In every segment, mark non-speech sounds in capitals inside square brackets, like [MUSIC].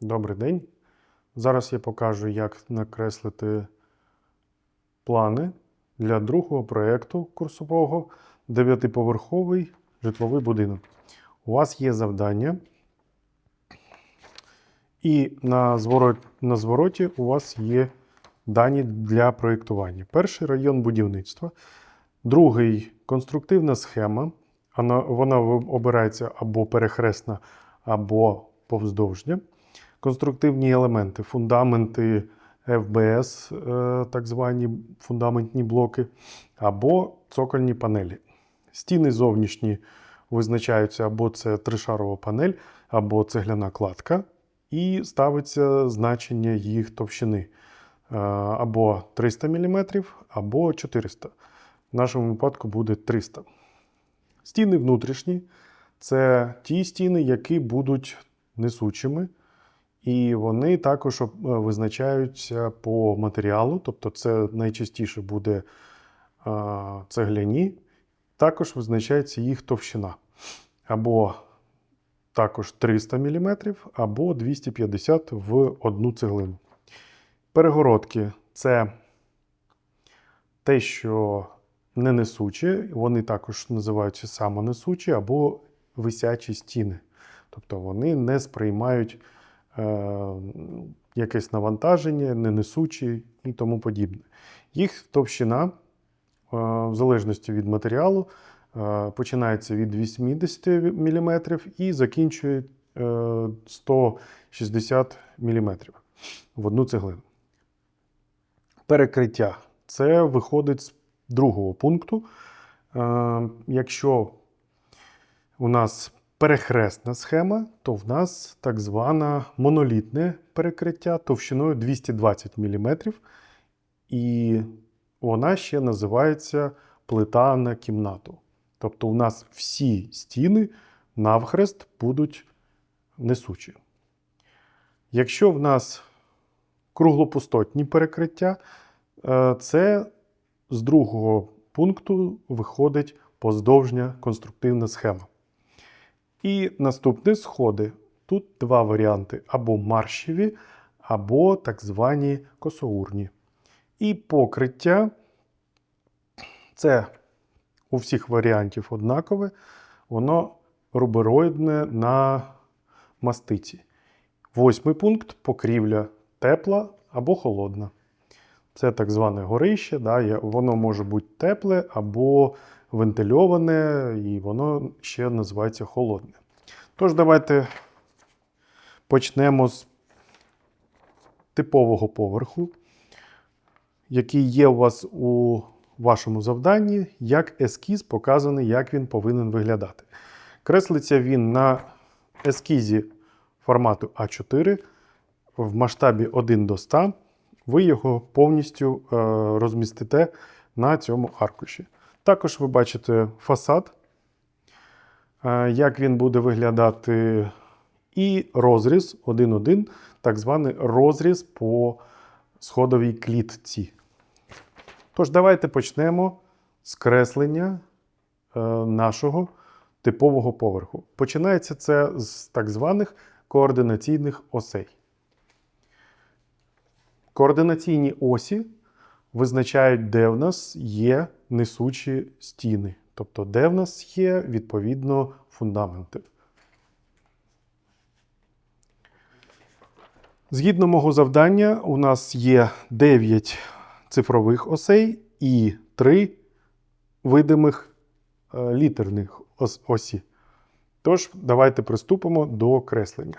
Добрий день. Зараз я покажу, як накреслити плани для другого проєкту курсового дев'ятиповерховий житловий будинок. У вас є завдання, і на, зворот, на звороті у вас є дані для проєктування. Перший район будівництва, другий конструктивна схема. Вона, вона обирається або перехресна, або повздовжня. Конструктивні елементи, фундаменти ФБС, е, так звані фундаментні блоки, або цокольні панелі. Стіни зовнішні визначаються або це тришарова панель, або цегляна кладка, і ставиться значення їх товщини е, або 300 мм, або 400 В нашому випадку буде 300 Стіни внутрішні це ті стіни, які будуть несучими. І вони також е, визначаються по матеріалу, тобто це найчастіше буде цегляні, також визначається їх товщина. Або також 300 мм, або 250 в одну цеглину. Перегородки це те, що не несучі, вони також називаються самонесучі або висячі стіни. Тобто вони не сприймають е, якесь навантаження, не несучі і тому подібне. Їх товщина, е, в залежності від матеріалу, е, починається від 80 мм і закінчує е, 160 мм в одну цеглину. Перекриття це виходить з другого пункту. Е, Якщо у нас перехресна схема, то в нас так звана монолітне перекриття товщиною 220 мм. І вона ще називається плита на кімнату. Тобто, у нас всі стіни навхрест будуть несучі. Якщо в нас круглопустотні перекриття, е, це з другого пункту виходить поздовжня конструктивна схема. І наступні сходи. Тут два варіанти: або маршеві, або так звані косоурні. І покриття це у всіх варіантів однакове, воно рубероїдне на мастиці. Восьмий пункт покрівля тепла або холодна. Це так зване горище, да, воно може бути тепле або вентильоване, і воно ще називається холодне. Тож, давайте почнемо з типового поверху, який є у вас у вашому завданні, як ескіз показаний, як він повинен виглядати. Креслиться він на ескізі формату А4 в масштабі 1 до 100 ви його повністю е, розмістите на цьому аркуші. Також ви бачите фасад, е, як він буде виглядати, і розріз 1-1, так званий розріз по сходовій клітці. Тож, давайте почнемо з креслення е, нашого типового поверху. Починається це з так званих координаційних осей. Координаційні осі визначають, де в нас є несучі стіни, тобто де в нас є відповідно фундаменти. Згідно мого завдання, у нас є 9 цифрових осей і 3 видимих е, літерних ос- осі. Тож, давайте приступимо до креслення.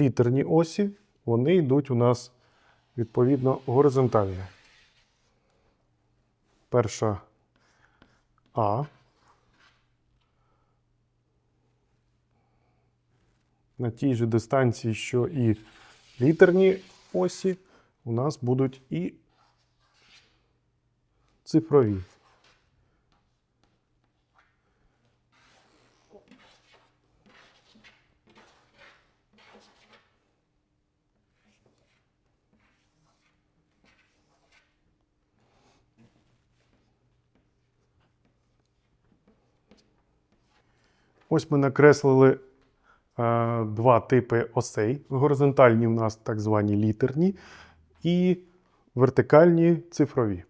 Літерні осі, вони йдуть у нас відповідно горизонтально. Перша А. На тій же дистанції, що і літерні осі, у нас будуть і цифрові. Ось ми накреслили е, два типи осей. Горизонтальні у нас так звані літерні і вертикальні цифрові.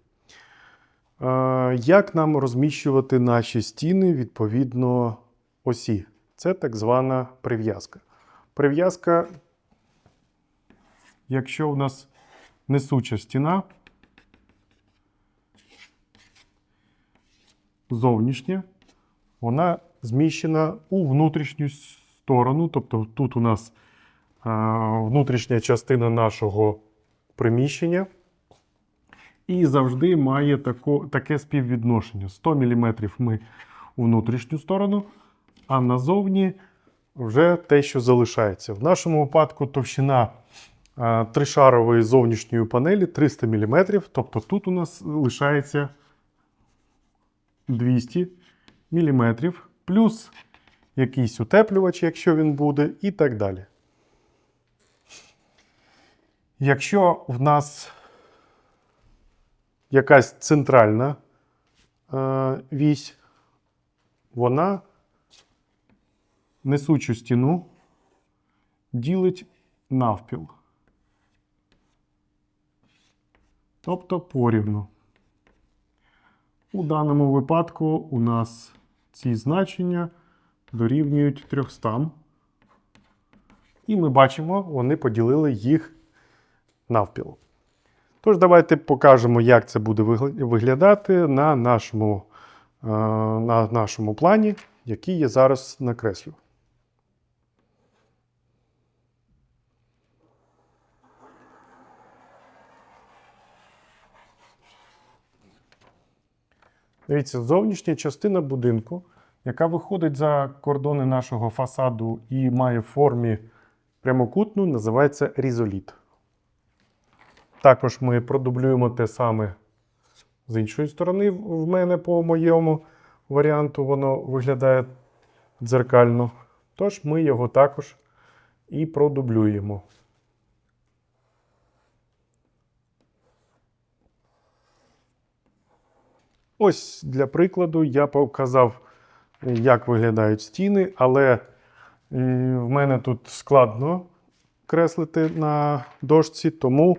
Е, як нам розміщувати наші стіни відповідно осі? Це так звана прив'язка. Прив'язка, якщо у нас несуча стіна, зовнішня, вона зміщена у внутрішню сторону. Тобто тут у нас внутрішня частина нашого приміщення. І завжди має тако, таке співвідношення. 100 мм ми у внутрішню сторону, а назовні вже те, що залишається. В нашому випадку товщина тришарової зовнішньої панелі 300 мм. Тобто тут у нас лишається 200 мм, плюс якийсь утеплювач, якщо він буде, і так далі. Якщо в нас якась центральна е, вісь, вона несучу стіну ділить навпіл. Тобто порівну. У даному випадку у нас ці значення дорівнюють 300. І ми бачимо, вони поділили їх навпіл. Тож, давайте покажемо, як це буде виглядати на нашому, е, на нашому плані, який я зараз накреслю. Дивіться, зовнішня частина будинку, яка виходить за кордони нашого фасаду і має в формі прямокутну, називається різоліт. Також ми продублюємо те саме з іншої сторони. В мене по моєму варіанту воно виглядає дзеркально. Тож ми його також і продублюємо. Ось для прикладу я показав, як виглядають стіни, але е, в мене тут складно креслити на дошці, тому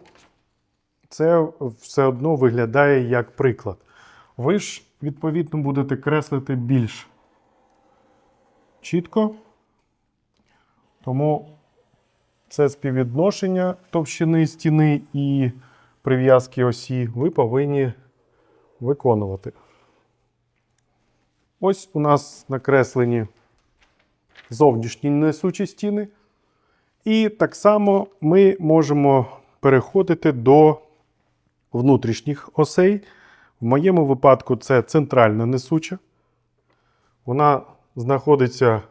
це все одно виглядає як приклад. Ви ж, відповідно, будете креслити більш чітко, тому це співвідношення товщини стіни і прив'язки осі ви повинні виконувати. Ось у нас накреслені зовнішні несучі стіни. І так само ми можемо переходити до внутрішніх осей. В моєму випадку це центральна несуча. Вона знаходиться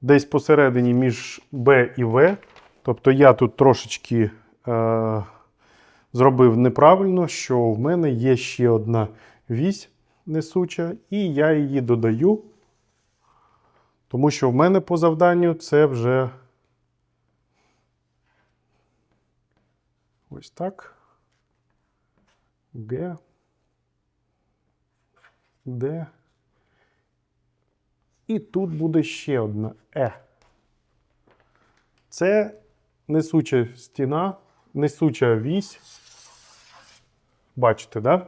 десь посередині між Б і В. Тобто я тут трошечки е, зробив неправильно, що в мене є ще одна вісь несуча, і я її додаю, тому що в мене по завданню це вже ось так. Г. Д. І тут буде ще одна Е. Це несуча стіна, несуча вісь. Бачите, да?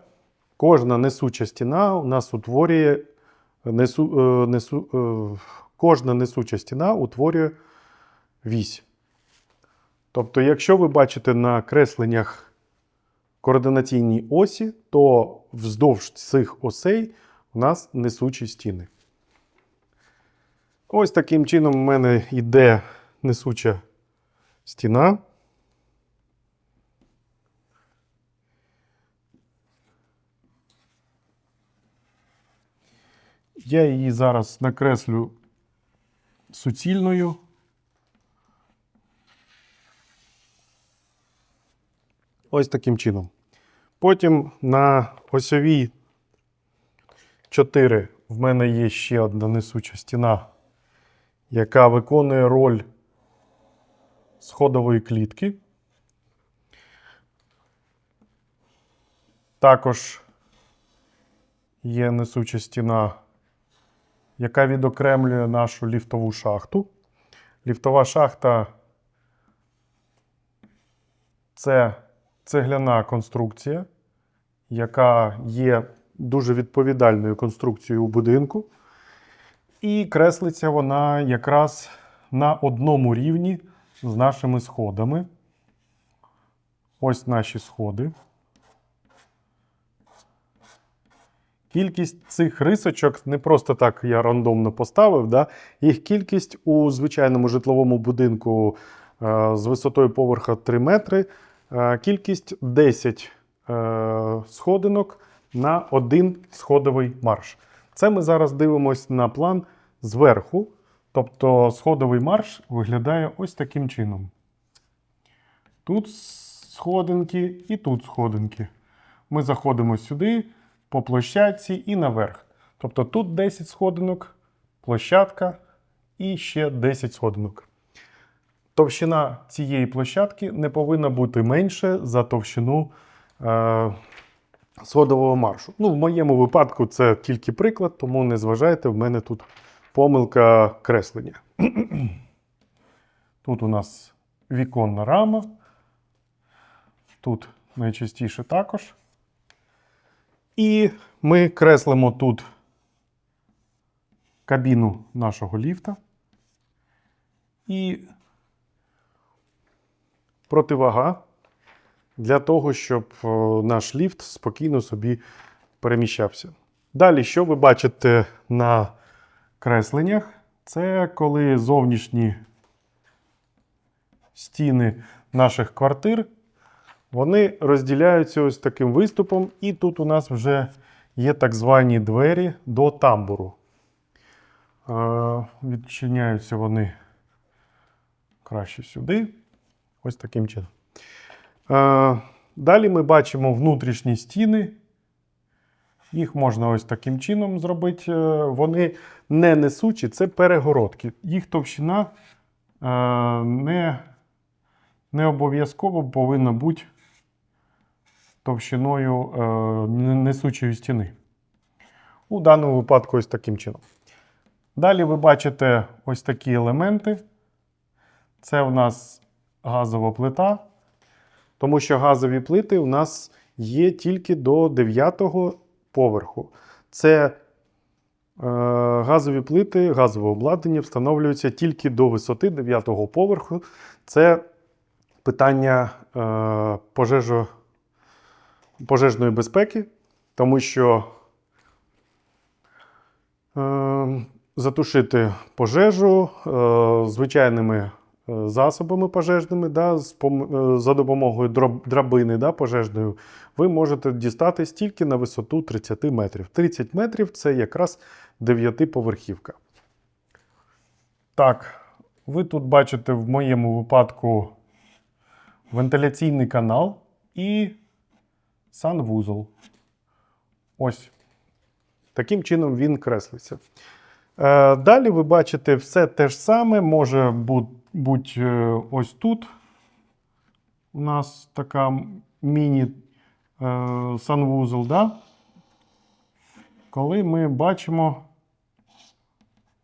Кожна несуча стіна у нас утворює несу, е, несу, е, кожна несуча стіна утворює вісь. Тобто, якщо ви бачите на кресленнях координаційній осі, то вздовж цих осей у нас несучі стіни. Ось таким чином у мене йде несуча стіна. Я її зараз накреслю суцільною. Ось таким чином. Потім на осьовій 4 в мене є ще одна несуча стіна, яка виконує роль сходової клітки. Також є несуча стіна, яка відокремлює нашу ліфтову шахту. Ліфтова шахта це цегляна конструкція, яка є дуже відповідальною конструкцією у будинку. І креслиться вона якраз на одному рівні з нашими сходами. Ось наші сходи. Кількість цих рисочок не просто так я рандомно поставив. Да? Їх кількість у звичайному житловому будинку е, з висотою поверха 3 метри. е, Кількість 10 е, сходинок на один сходовий марш. Це ми зараз дивимося на план зверху. Тобто сходовий марш виглядає ось таким чином. Тут сходинки і тут сходинки. Ми заходимо сюди по площадці і наверх. Тобто тут 10 сходинок, площадка і ще 10 сходинок. Товщина цієї площадки не повинна бути менше за товщину е, сходового маршу. Ну, в моєму випадку це тільки приклад, тому не зважайте, в мене тут помилка креслення. [CLEARS THROAT] Тут у нас віконна рама. Тут найчастіше також. І ми креслимо тут кабіну нашого ліфта. І противага для того, щоб е, наш ліфт спокійно собі переміщався. Далі, що ви бачите на кресленнях, це коли зовнішні стіни наших квартир вони розділяються ось таким виступом, і тут у нас вже є так звані двері до тамбуру. Е, Відчиняються вони краще сюди. Ось таким чином. Е, Далі ми бачимо внутрішні стіни. Їх можна ось таким чином зробити. Е, Вони не несучі, це перегородки. Їх товщина не, не обов'язково повинна бути товщиною е, несучої стіни. У даному випадку ось таким чином. Далі ви бачите ось такі елементи. Це у нас газова плита, тому що газові плити у нас є тільки до 9 поверху. Це е, газові плити, газове обладнання встановлюються тільки до висоти 9 поверху. Це питання е, пожежо, пожежної безпеки, тому що е, затушити пожежу е, звичайними е, засобами пожежними, да, з е, за допомогою драбини да, пожежною, ви можете дістатись тільки на висоту 30 метрів. 30 метрів це якраз 9-поверхівка. Так, ви тут бачите в моєму випадку вентиляційний канал і санвузол. Ось. Таким чином він креслиться. Е, Далі ви бачите все те ж саме, може бути е, ось тут. У нас така міні-санвузол, да? коли ми бачимо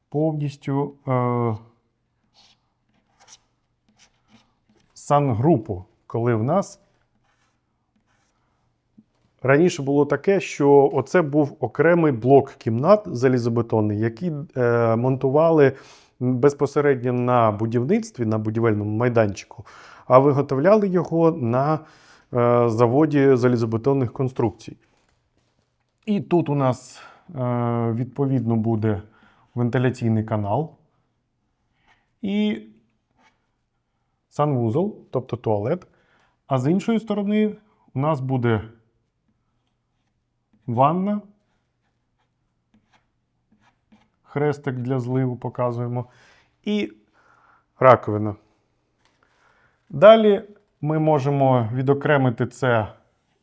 повністю е, сангрупу, коли в нас Раніше було таке, що оце був окремий блок кімнат залізобетонний, які е, монтували безпосередньо на будівництві, на будівельному майданчику, а виготовляли його на е, заводі залізобетонних конструкцій. І тут у нас е, відповідно буде вентиляційний канал і санвузол, тобто туалет. А з іншої сторони у нас буде ванна. Хрестик для зливу показуємо. І раковина. Далі ми можемо відокремити це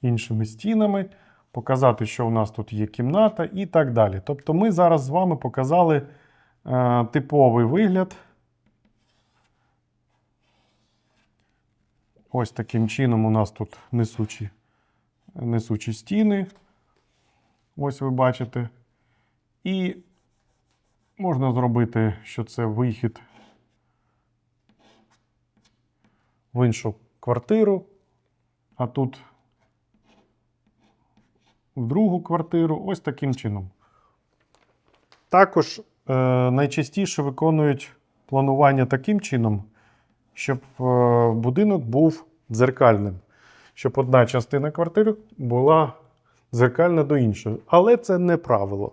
іншими стінами, показати, що у нас тут є кімната і так далі. Тобто ми зараз з вами показали е, типовий вигляд. Ось таким чином у нас тут несучі, несучі стіни. Ось ви бачите. І можна зробити, що це вихід в іншу квартиру, а тут в другу квартиру. Ось таким чином. Також е, найчастіше виконують планування таким чином, щоб е, будинок був дзеркальним, щоб одна частина квартири була дзеркальна до іншої. Але це не правило.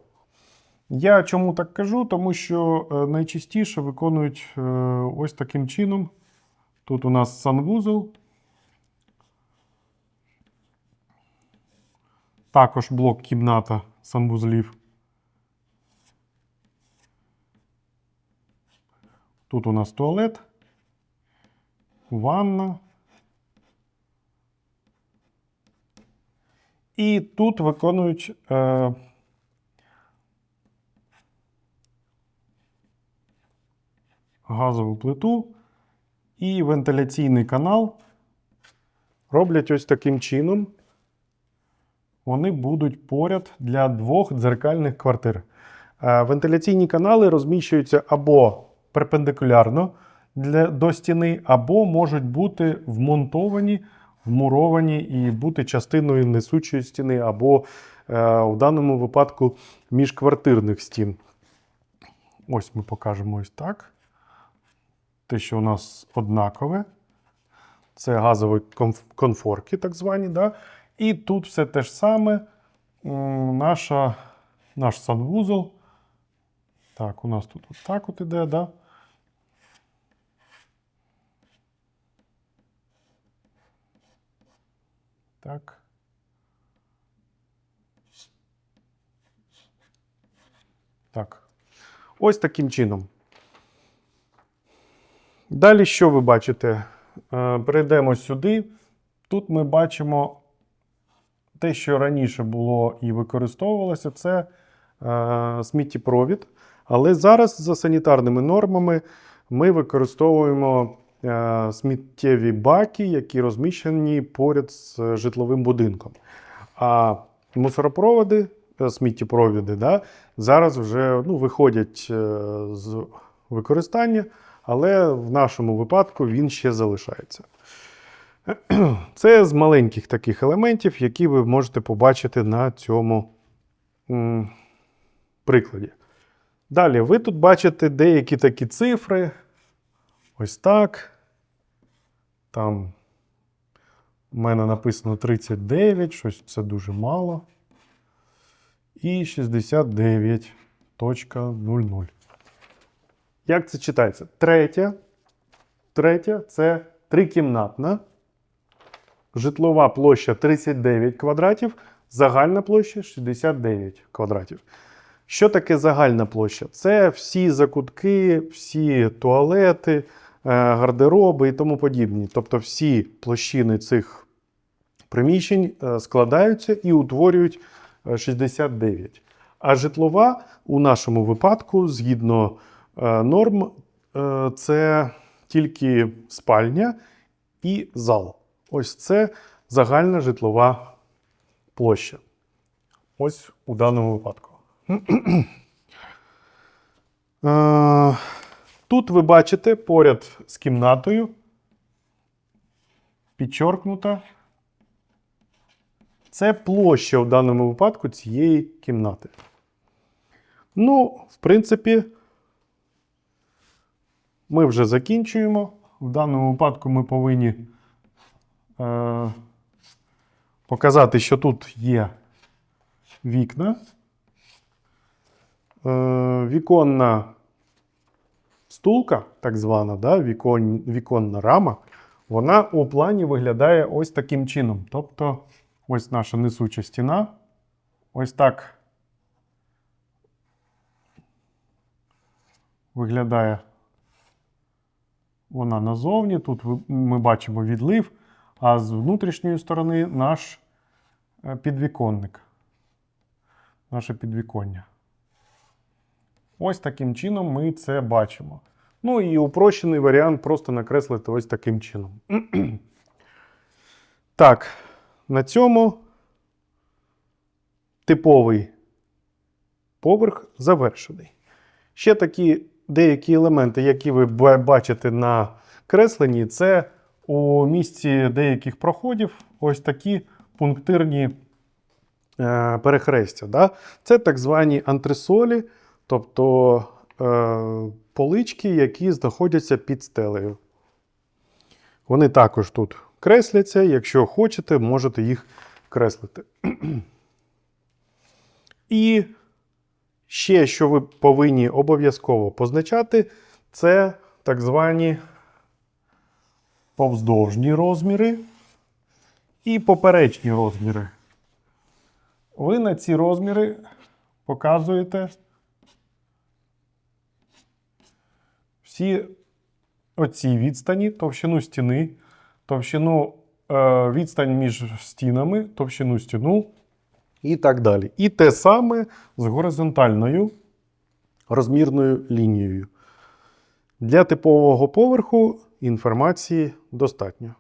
Я чому так кажу? Тому що е, найчастіше виконують е, ось таким чином. Тут у нас санвузол. Також блок кімната санвузлів. Тут у нас туалет, ванна. І тут виконують е, газову плиту і вентиляційний канал роблять ось таким чином. Вони будуть поряд для двох дзеркальних квартир. Е, Вентиляційні канали розміщуються або перпендикулярно для, до стіни, або можуть бути вмонтовані, вмуровані і бути частиною несучої стіни, або е, в даному випадку міжквартирних стін. Ось ми покажемо ось так. Те, що у нас однакове. Це газові конф- конфорки, так звані. Да? І тут все те ж саме. Наша, наш санвузол. Так, у нас тут от так от іде, да? Так. Так. Ось таким чином. Далі що ви бачите? Е, Перейдемо сюди. Тут ми бачимо те, що раніше було і використовувалося, це е, сміттєпровід. Але зараз за санітарними нормами ми використовуємо сміттєві баки, які розміщені поряд з е, житловим будинком. А мусоропроводи, е, сміттєпровіди, да, зараз вже ну, виходять е, з використання, але в нашому випадку він ще залишається. [CLEARS THROAT] Це з маленьких таких елементів, які ви можете побачити на цьому прикладі. Далі, ви тут бачите деякі такі цифри. Ось так. Там у мене написано 39, щось це дуже мало. І 69.00. Як це читається? Третя. Третя це трикімнатна. Житлова площа 39 квадратів, загальна площа 69 квадратів. Що таке загальна площа? Це всі закутки, всі туалети, гардероби і тому подібні. Тобто всі площини цих приміщень е, складаються і утворюють е, 69. А житлова у нашому випадку, згідно е, норм, е, це тільки спальня і зал. Ось це загальна житлова площа. Ось у даному випадку. [CLEARS THROAT] Тут ви бачите поряд з кімнатою підчоркнута. Це площа в даному випадку цієї кімнати. Ну, в принципі, ми вже закінчуємо. В даному випадку ми повинні е, показати, що тут є вікна. Е, віконна стулка, так звана, да, вікон, віконна рама, вона у плані виглядає ось таким чином. Тобто, ось наша несуча стіна. Ось так виглядає вона назовні. Тут ми бачимо відлив. а з внутрішньої сторони наш е, підвіконник. Наше підвіконня. Ось таким чином ми це бачимо. Ну і упрощений варіант просто накреслити ось таким чином. [CLEARS THROAT] так, на цьому типовий поверх завершений. Ще такі деякі елементи, які ви бачите на кресленні, це у місці деяких проходів ось такі пунктирні е, перехрестя. Да? Це так звані антресолі, тобто е, полички, які знаходяться під стелею. Вони також тут кресляться. Якщо хочете, можете їх креслити. [CLEARS THROAT] І ще, що ви повинні обов'язково позначати, це так звані повздовжні розміри і поперечні розміри. Ви на ці розміри показуєте всі оці відстані, товщину стіни, товщину е, відстань між стінами, товщину стіну і так далі. І те саме з горизонтальною розмірною лінією. Для типового поверху інформації достатньо.